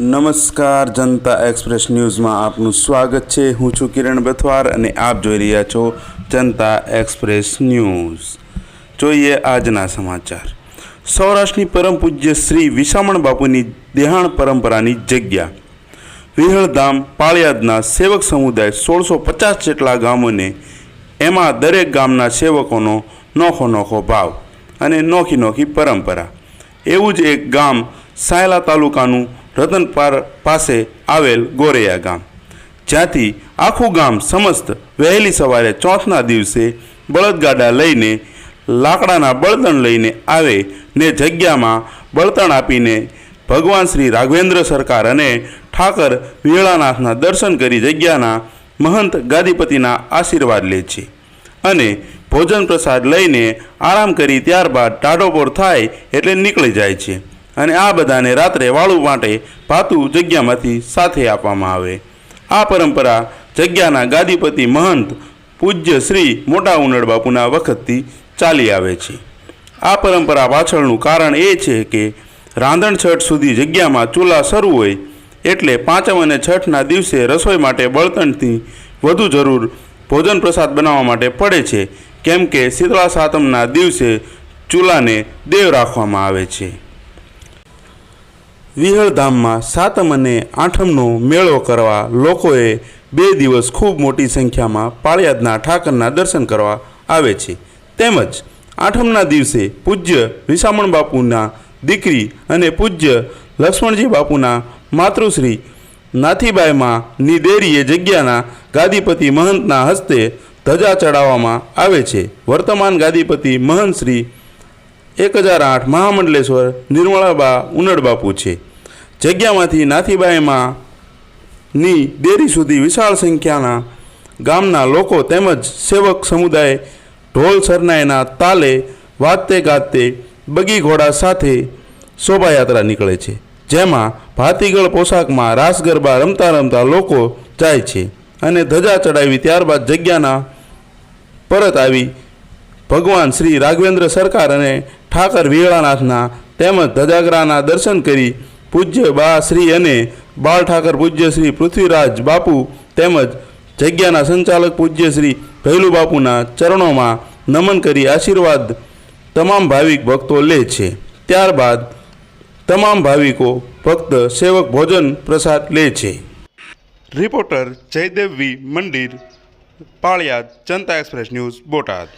નમસ્કાર, જનતા એક્સપ્રેસ ન્યૂઝમાં આપનું સ્વાગત છે. હું છું કિરણ બથવાર અને આપ જોઈ રહ્યા છો જનતા એક્સપ્રેસ ન્યૂઝ. જોઈએ આજના સમાચાર. સૌરાષ્ટ્રની પરમ પૂજ્ય શ્રી વિસામણ બાપુની દેહાણ પરંપરાની જગ્યા. વિહળધામ, પાળિયાદના સેવક સમુદાય સોળસો પચાસ જેટલા ગામોને એમાં દરેક ગામના સેવકોનો નોખો નોખો ભાવ અને નોખી નોખી પરંપરા. એવું જ એક ગામ સાયલા તાલુકાનું રતનપાર પાસે આવેલ ગોરૈયા ગામ. જ્યાંથી આખું ગામ સમસ્ત વહેલી સવારે ચોથના દિવસે બળદગાડા લઈને, લાકડાના બળતણ લઈને આવે ને જગ્યામાં બળતણ આપીને ભગવાન શ્રી રાઘવેન્દ્ર સરકાર અને ઠાકર વિહળાનાથના દર્શન કરી જગ્યાના મહંત ગાદીપતિના આશીર્વાદ લે છે અને ભોજન પ્રસાદ લઈને આરામ કરી ત્યારબાદ ટાઢોપોર થાય એટલે નીકળી જાય છે. અને આ બધાને રાત્રે વાળું માટે ભાતું જગ્યામાંથી સાથે આપવામાં આવે. આ પરંપરા જગ્યાના ગાદીપતિ મહંત પૂજ્ય શ્રી મોટા ઉનડ બાપુના વખતથી ચાલી આવે છે. આ પરંપરા પાછળનું કારણ એ છે કે રાંધણ છઠ સુધી જગ્યામાં ચૂલા શરૂ હોય એટલે પાંચમ અને છઠના દિવસે રસોઈ માટે બળતણથી વધુ જરૂર ભોજન પ્રસાદ બનાવવા માટે પડે છે, કેમ કે શીતળા સાતમના દિવસે ચૂલાને દેવ રાખવામાં આવે છે. વિહળધામમાં સાતમ અને આઠમનો મેળો કરવા લોકોએ બે દિવસ ખૂબ મોટી સંખ્યામાં પાળિયાદના ઠાકરના દર્શન કરવા આવે છે. તેમજ આઠમના દિવસે પૂજ્ય વિસામણ બાપુના દીકરી અને પૂજ્ય લક્ષ્મણજી બાપુના માતૃશ્રી નાથીબાઈમાં ની દેરીએ જગ્યાના ગાદીપતિ મહંતના હસ્તે ધજા ચડાવવામાં આવે છે. વર્તમાન ગાદીપતિ મહંત શ્રી એક હજાર આઠ મહામંડલેશ્વર, નિર્મળાબા ઉનડબાપુ છે જગ્યામાંથી નાથીબાઈમાં ની દેરી સુધી વિશાળ સંખ્યાના ગામના લોકો તેમજ સેવક સમુદાય ઢોલ સરનાયના તાલે વાતે ગાતે બગી ઘોડા સાથે શોભાયાત્રા નીકળે છે, જેમાં ભાતીગળ પોશાકમાં રાસ ગરબા રમતા રમતા લોકો જાય છે અને ધજા ચડાવી ત્યારબાદ જગ્યાના પરત આવી ભગવાન શ્રી રાઘવેન્દ્ર સરકાર અને ઠાકર વિહળાનાથના તેમજ ધજાગરાના દર્શન કરી પૂજ્ય બા શ્રી અને બાળ ઠાકર પૂજ્ય શ્રી પૃથ્વીરાજ બાપુ તેમજ જગ્યાના સંચાલક પૂજ્ય શ્રી ભૈલુ બાપુના ચરણોમાં નમન કરી આશીર્વાદ તમામ ભાવિક ભક્તો લે છે. ત્યારબાદ તમામ ભાવિકો ભક્ત સેવક ભોજન પ્રસાદ લે છે. રિપોર્ટર જયદેવવી મંદિર, પાળિયાદ, જનતા એક્સપ્રેસ ન્યૂઝ બોટાદ.